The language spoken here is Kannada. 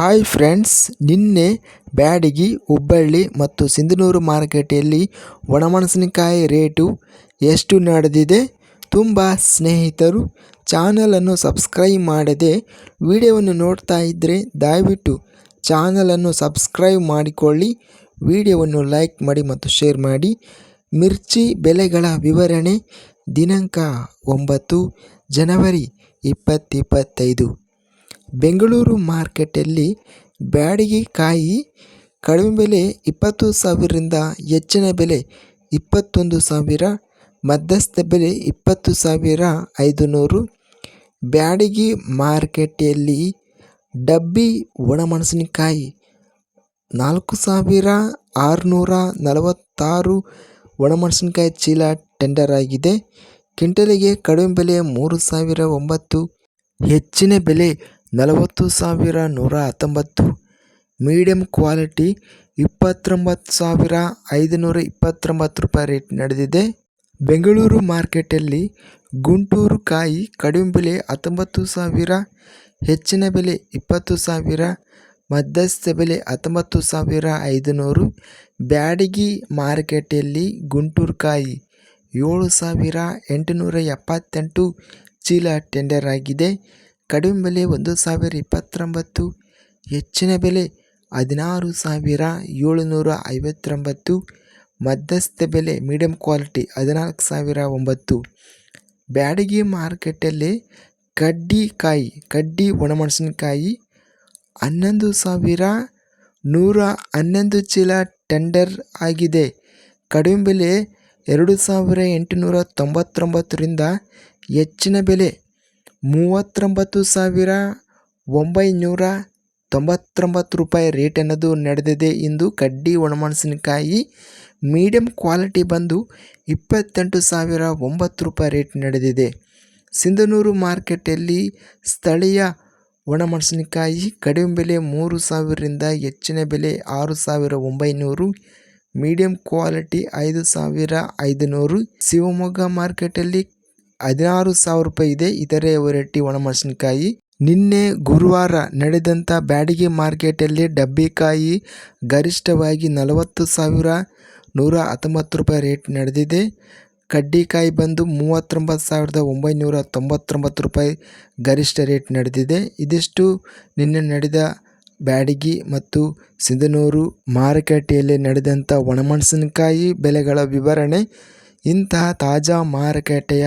ಹಾಯ್ ಫ್ರೆಂಡ್ಸ್ ನಿನ್ನೆ ಬ್ಯಾಡಗಿ, ಹುಬ್ಬಳ್ಳಿ ಮತ್ತು ಸಿಂಧನೂರು ಮಾರುಕಟ್ಟೆಯಲ್ಲಿ ಒಣಮೆಣಸಿನಕಾಯಿ ರೇಟು ಎಷ್ಟು ನಡೆದಿದೆ ತುಂಬ ಸ್ನೇಹಿತರು ಚಾನಲನ್ನು ಸಬ್ಸ್ಕ್ರೈಬ್ ಮಾಡದೆ ವಿಡಿಯೋವನ್ನು ನೋಡ್ತಾ ಇದ್ದರೆ ದಯವಿಟ್ಟು ಚಾನಲನ್ನು ಸಬ್ಸ್ಕ್ರೈಬ್ ಮಾಡಿಕೊಳ್ಳಿ, ವಿಡಿಯೋವನ್ನು ಲೈಕ್ ಮಾಡಿ ಮತ್ತು ಶೇರ್ ಮಾಡಿ. ಮಿರ್ಚಿ ಬೆಲೆಗಳ ವಿವರಣೆ ದಿನಾಂಕ ಒಂಬತ್ತು ಜನವರಿ ಇಪ್ಪತ್ತಿಪ್ಪತ್ತೈದು ಬೆಂಗಳೂರು ಮಾರ್ಕೆಟಲ್ಲಿ ಬ್ಯಾಡಗಿ ಕಾಯಿ ಕಡಿಮೆ ಬೆಲೆ ಇಪ್ಪತ್ತು ಸಾವಿರದಿಂದ ಹೆಚ್ಚಿನ ಬೆಲೆ ಇಪ್ಪತ್ತೊಂದು ಸಾವಿರ, ಮಧ್ಯಸ್ಥ ಬೆಲೆ ಇಪ್ಪತ್ತು ಸಾವಿರ ಐದು ನೂರು ಬ್ಯಾಡಗಿ ಮಾರ್ಕೆಟಲ್ಲಿ ಡಬ್ಬಿ ಒಣಮೆಣಸಿನಕಾಯಿ ನಾಲ್ಕು ಸಾವಿರ ಆರುನೂರ ನಲವತ್ತಾರು ಒಣಮೆಣಸಿನಕಾಯಿ ಚೀಲ ಟೆಂಡರ್ ಆಗಿದೆ. ಕ್ವಿಂಟಲಿಗೆ ಕಡಿಮೆ ಬೆಲೆ ಮೂರು ಸಾವಿರ ಒಂಬತ್ತು, ಹೆಚ್ಚಿನ ಬೆಲೆ ನಲವತ್ತು ಸಾವಿರ ನೂರ ಹತ್ತೊಂಬತ್ತು. ಮೀಡಿಯಮ್ ಕ್ವಾಲಿಟಿ ಇಪ್ಪತ್ತೊಂಬತ್ತು ಸಾವಿರ ಐದುನೂರ ಇಪ್ಪತ್ತೊಂಬತ್ತು ರೂಪಾಯಿ ರೇಟ್ ನಡೆದಿದೆ. ಬೆಂಗಳೂರು ಮಾರ್ಕೆಟಲ್ಲಿ ಗುಂಟೂರು ಕಾಯಿ ಕಡಿಮೆ ಬೆಲೆ ಹತ್ತೊಂಬತ್ತು ಸಾವಿರ, ಹೆಚ್ಚಿನ ಬೆಲೆ ಇಪ್ಪತ್ತು ಸಾವಿರ, ಮಧ್ಯಸ್ಥ ಬೆಲೆ ಹತ್ತೊಂಬತ್ತು ಸಾವಿರ ಐದುನೂರು. ಬ್ಯಾಡಗಿ ಮಾರ್ಕೆಟಲ್ಲಿ ಗುಂಟೂರು ಕಾಯಿ ಏಳು ಸಾವಿರ ಎಂಟುನೂರ ಎಪ್ಪತ್ತೆಂಟು ಚೀಲ ಟೆಂಡರ್ ಆಗಿದೆ. ಕಡಿಮೆ ಬೆಲೆ ಒಂದು ಸಾವಿರ ಇಪ್ಪತ್ತೊಂಬತ್ತು, ಹೆಚ್ಚಿನ ಬೆಲೆ ಹದಿನಾರು ಸಾವಿರ ಏಳುನೂರ ಐವತ್ತೊಂಬತ್ತು, ಮಧ್ಯಸ್ಥ ಬೆಲೆ ಮೀಡಿಯಮ್ ಕ್ವಾಲಿಟಿ ಹದಿನಾಲ್ಕು ಸಾವಿರ ಒಂಬತ್ತು. ಬ್ಯಾಡಗಿ ಮಾರ್ಕೆಟಲ್ಲಿ ಕಡ್ಡಿಕಾಯಿ ಕಡ್ಡಿ ಒಣಮೆಣಸಿನಕಾಯಿ ಹನ್ನೊಂದು ಸಾವಿರ ನೂರ ಹನ್ನೊಂದು ಚೀಲ ಟೆಂಡರ್ ಆಗಿದೆ. ಕಡಿಮೆ ಬೆಲೆ ಎರಡು ಸಾವಿರ ಎಂಟುನೂರ ತೊಂಬತ್ತೊಂಬತ್ತರಿಂದ ಹೆಚ್ಚಿನ ಬೆಲೆ ಮೂವತ್ತೊಂಬತ್ತು ಸಾವಿರ ಒಂಬೈನೂರ ತೊಂಬತ್ತೊಂಬತ್ತು ರೂಪಾಯಿ ರೇಟ್ ಅನ್ನೋದು ನಡೆದಿದೆ ಇಂದು ಕಡ್ಡಿ ಒಣಮೆಣಸಿನಕಾಯಿ ಮೀಡಿಯಂ ಕ್ವಾಲಿಟಿ ಬಂದು ಇಪ್ಪತ್ತೆಂಟು ಸಾವಿರ ಒಂಬತ್ತು ರೂಪಾಯಿ ರೇಟ್ ನಡೆದಿದೆ. ಸಿಂಧನೂರು ಮಾರ್ಕೆಟಲ್ಲಿ ಸ್ಥಳೀಯ ಒಣಮೆಣಸಿನಕಾಯಿ ಕಡಿಮೆ ಬೆಲೆ ಮೂರು ಸಾವಿರದಿಂದ ಹೆಚ್ಚಿನ ಬೆಲೆ ಆರು ಸಾವಿರ ಒಂಬೈನೂರು, ಮೀಡಿಯಂ ಕ್ವಾಲಿಟಿ ಐದು ಸಾವಿರ ಐದುನೂರು. ಶಿವಮೊಗ್ಗ ಮಾರ್ಕೆಟಲ್ಲಿ ಹದಿನಾರು ಸಾವಿರ ರೂಪಾಯಿ ಇದೆ. ಇತರೆ ವೆರೈಟಿ ಒಣಮೆಣಸಿನಕಾಯಿ. ನಿನ್ನೆ ಗುರುವಾರ ನಡೆದಂಥ ಬ್ಯಾಡಗಿ ಮಾರ್ಕೆಟಲ್ಲಿ ಡಬ್ಬಿಕಾಯಿ ಗರಿಷ್ಠವಾಗಿ ನಲವತ್ತು ಸಾವಿರ ನೂರ ಹತ್ತೊಂಬತ್ತು ರೂಪಾಯಿ ರೇಟ್ ನಡೆದಿದೆ. ಕಡ್ಡಿಕಾಯಿ ಬಂದು ಮೂವತ್ತೊಂಬತ್ತು ಸಾವಿರದ ಒಂಬೈನೂರ ತೊಂಬತ್ತೊಂಬತ್ತು ರೂಪಾಯಿ ಗರಿಷ್ಠ ರೇಟ್ ನಡೆದಿದೆ. ಇದಿಷ್ಟು ನಿನ್ನೆ ನಡೆದ ಬ್ಯಾಡಗಿ ಮತ್ತು ಸಿಂಧನೂರು ಮಾರುಕಟ್ಟೆಯಲ್ಲಿ ನಡೆದಂಥ ಒಣಮೆಣಸಿನಕಾಯಿ ಬೆಲೆಗಳ ವಿವರಣೆ. ಇಂತಹ ತಾಜಾ ಮಾರುಕಟ್ಟೆಯ